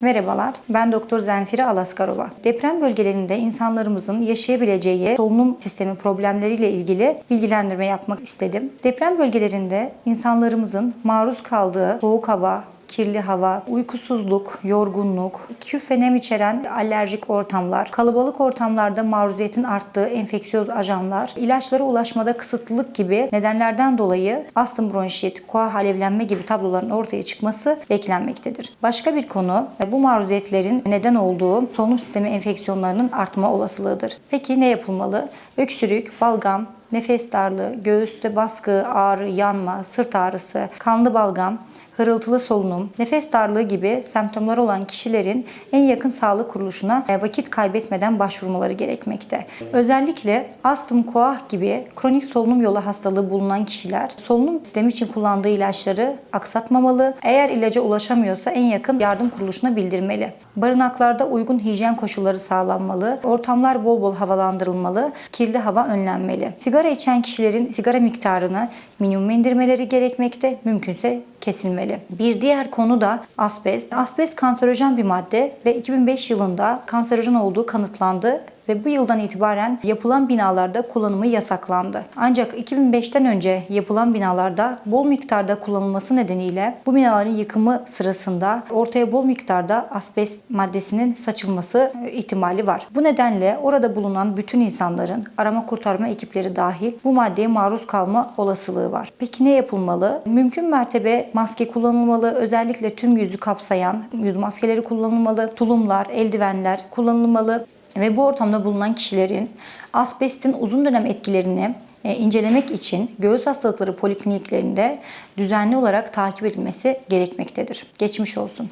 Merhabalar, ben Doktor Zenfire Alaskarova. Deprem bölgelerinde insanlarımızın yaşayabileceği solunum sistemi problemleriyle ilgili bilgilendirme yapmak istedim. Deprem bölgelerinde insanlarımızın maruz kaldığı soğuk hava, kirli hava, uykusuzluk, yorgunluk, küf ve nem içeren alerjik ortamlar, kalabalık ortamlarda maruziyetin arttığı enfeksiyöz ajanlar, ilaçlara ulaşmada kısıtlılık gibi nedenlerden dolayı astım bronşit, koa alevlenme gibi tabloların ortaya çıkması beklenmektedir. Başka bir konu bu maruziyetlerin neden olduğu solunum sistemi enfeksiyonlarının artma olasılığıdır. Peki ne yapılmalı? Öksürük, balgam, nefes darlığı, göğüste baskı, ağrı, yanma, sırt ağrısı, kanlı balgam, hırıltılı solunum, nefes darlığı gibi semptomları olan kişilerin en yakın sağlık kuruluşuna e, vakit kaybetmeden başvurmaları gerekmekte. Özellikle astım, koah gibi kronik solunum yolu hastalığı bulunan kişiler solunum sistemi için kullandığı ilaçları aksatmamalı. Eğer ilaca ulaşamıyorsa en yakın yardım kuruluşuna bildirmeli. Barınaklarda uygun hijyen koşulları sağlanmalı. Ortamlar bol bol havalandırılmalı. Kirli hava önlenmeli. Sigara içen kişilerin sigara miktarını minimum indirmeleri gerekmekte. Mümkünse kesilmeli. Bir diğer konu da asbest. Asbest kanserojen bir madde ve 2005 yılında kanserojen olduğu kanıtlandı ve bu yıldan itibaren yapılan binalarda kullanımı yasaklandı. Ancak 2005'ten önce yapılan binalarda bol miktarda kullanılması nedeniyle bu binaların yıkımı sırasında ortaya bol miktarda asbest maddesinin saçılması ihtimali var. Bu nedenle orada bulunan bütün insanların arama kurtarma ekipleri dahil bu maddeye maruz kalma olasılığı var. Peki ne yapılmalı? Mümkün mertebe maske kullanılmalı. Özellikle tüm yüzü kapsayan yüz maskeleri kullanılmalı. Tulumlar, eldivenler kullanılmalı ve bu ortamda bulunan kişilerin asbestin uzun dönem etkilerini e, incelemek için göğüs hastalıkları polikliniklerinde düzenli olarak takip edilmesi gerekmektedir. Geçmiş olsun.